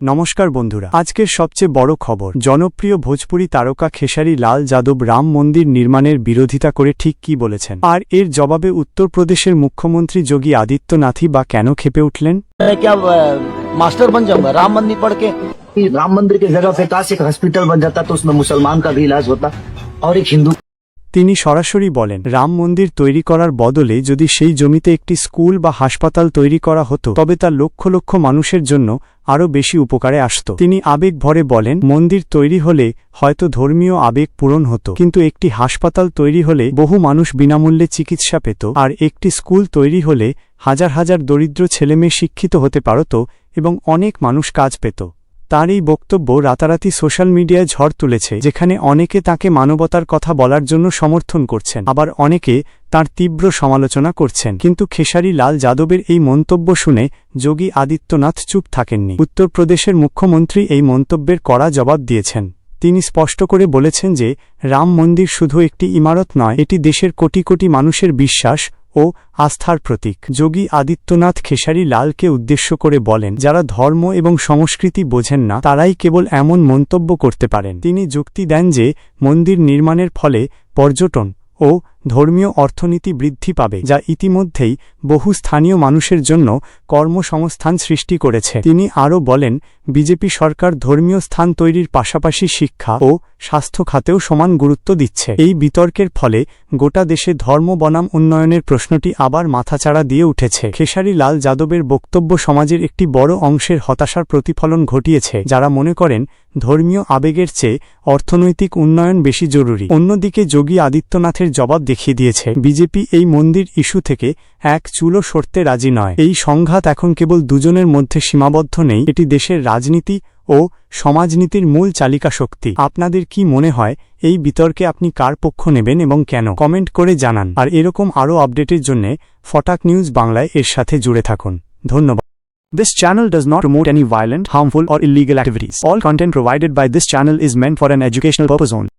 নমস্কার বন্ধুরা আজকের সবচেয়ে বড় খবর জনপ্রিয় ভোজপুরি তারকা খেসারি লাল যাদব রাম মন্দির নির্মাণের বিরোধিতা করে ঠিক কি বলেছেন? আর এর জবাবে উত্তরপ্রদেশের মুখ্যমন্ত্রী যোগী আদিত্যনাথই বা কেন খেপে উঠলেন? মানে মাস্টার বন যাব রাম মন্দির পড়কে? রাম মন্দির হসপিটাল বন মুসলমান ইলাজ হতা আর হিন্দু তিনি সরাসরি বলেন রাম মন্দির তৈরি করার বদলে যদি সেই জমিতে একটি স্কুল বা হাসপাতাল তৈরি করা হতো তবে তা লক্ষ লক্ষ মানুষের জন্য আরও বেশি উপকারে আসত। তিনি আবেগ ভরে বলেন, মন্দির তৈরি হলে হয়তো ধর্মীয় আবেগ পূরণ হতো, কিন্তু একটি হাসপাতাল তৈরি হলে বহু মানুষ বিনামূল্যে চিকিৎসা পেত, আর একটি স্কুল তৈরি হলে হাজার হাজার দরিদ্র ছেলেমেয়ে শিক্ষিত হতে পারত এবং অনেক মানুষ কাজ পেত। তার এই বক্তব্য রাতারাতি সোশ্যাল মিডিয়ায় ঝড় তুলেছে, যেখানে অনেকে তাকে মানবতার কথা বলার জন্য সমর্থন করছেন, আবার অনেকে তার তীব্র সমালোচনা করছেন। কিন্তু খেসারি লাল যাদবের এই মন্তব্য শুনে যোগী আদিত্যনাথ চুপ থাকেননি। উত্তরপ্রদেশের মুখ্যমন্ত্রী এই মন্তব্যের কড়া জবাব দিয়েছেন। তিনি স্পষ্ট করে বলেছেন যে, রাম মন্দির শুধু একটি ইমারত নয়, এটি দেশের কোটি কোটি মানুষের বিশ্বাস ও আস্থার প্রতীক। যোগী আদিত্যনাথ খেসারি লালকে উদ্দেশ্য করে বলেন, যারা ধর্ম এবং সংস্কৃতি বোঝেন না, তারাই কেবল এমন মন্তব্য করতে পারেন। তিনি যুক্তি দেন যে, মন্দির নির্মাণের ফলে পর্যটন ও ধর্মীয় অর্থনীতি বৃদ্ধি পাবে, যা ইতিমধ্যেই বহু স্থানীয় মানুষের জন্য কর্মসংস্থান সৃষ্টি করেছে। তিনি আরও বলেন, বিজেপি সরকার ধর্মীয় স্থান তৈরির পাশাপাশি শিক্ষা ও স্বাস্থ্য খাতেও সমান গুরুত্ব দিচ্ছে। এই বিতর্কের ফলে গোটা দেশে ধর্ম বনাম উন্নয়নের প্রশ্নটি আবার মাথাচাড়া দিয়ে উঠেছে। খেসারি লাল যাদবের বক্তব্য সমাজের একটি বড় অংশের হতাশার প্রতিফলন ঘটিয়েছে, যারা মনে করেন, ধর্মীয় আবেগের চেয়ে অর্থনৈতিক উন্নয়ন বেশি জরুরি। অন্যদিকে যোগী আদিত্যনাথের জবাব দেখিয়ে দিয়েছে। বিজেপি এই মন্দির ইস্যু থেকে এক চুলো সরতে রাজি নয়। এই সংঘাত এখন কেবল দুজনের মধ্যে সীমাবদ্ধ নেই এটি দেশের রাজনীতি ও সমাজনীতির মূল চালিকা শক্তি। আপনাদের কি মনে হয় এই বিতর্কে আপনি কার পক্ষ নেবেন এবং কেন? কমেন্ট করে জানান। আর এরকম আরও আপডেটের জন্য ফটাক নিউজ বাংলায় এর সাথে জুড়ে থাকুন। ধন্যবাদ। This channel does not promote any violent, harmful, or illegal activities. All content provided by this channel is meant for an educational purpose only.